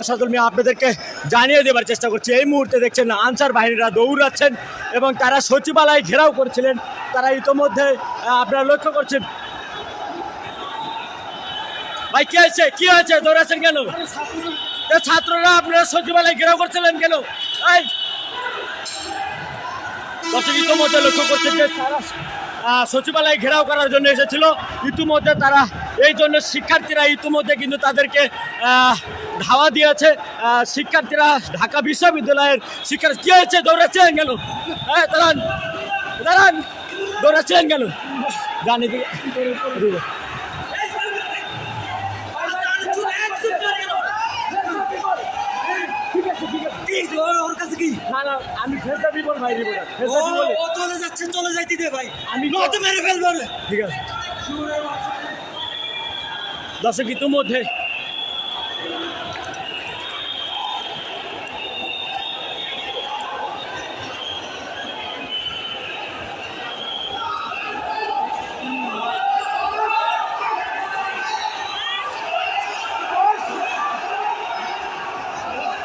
মিয়া আপনাদেরকে জানিয়ে দেবার চেষ্টা করছি। এই মুহূর্তে দেখছেন আনসার বাহিনীরা দৌড়াচ্ছেন এবং তারা সচিবালয় ঘেরাও করছিলেন। তারা ইতোমধ্যে আপনারা লক্ষ্য করছেন। ভাই কি হয়েছে? কি হয়েছে? দৌড়াচ্ছেন কেন? ছাত্ররা আপনারা সচিবালয় ঘেরাও করছিলেন কেন? দর্শক ইতোমধ্যে লক্ষ্য করছেন যে সচিবালয় ঘেরাও করার জন্য এসেছিল। ইতিমধ্যে তারা এই জন্য শিক্ষার্থীরা ইতিমধ্যে কিন্তু তাদেরকে আহ, ধাওয়া দিয়েছে শিক্ষার্থীরা ঢাকা বিশ্ববিদ্যালয়ের শিক্ষার্থী কি হয়েছে? দৌড়াচ্ছেন কেন? হ্যাঁ দাঁড়ান দাঁড়ান দৌড়াচ্ছেন কেন? জানি আমি ভাই ও ও চলে যাচ্ছে চলে যাইতে দে ভাই। আমি- মেরে ফেলব। ঠিক আছে। দর্শক ইতিমধ্যে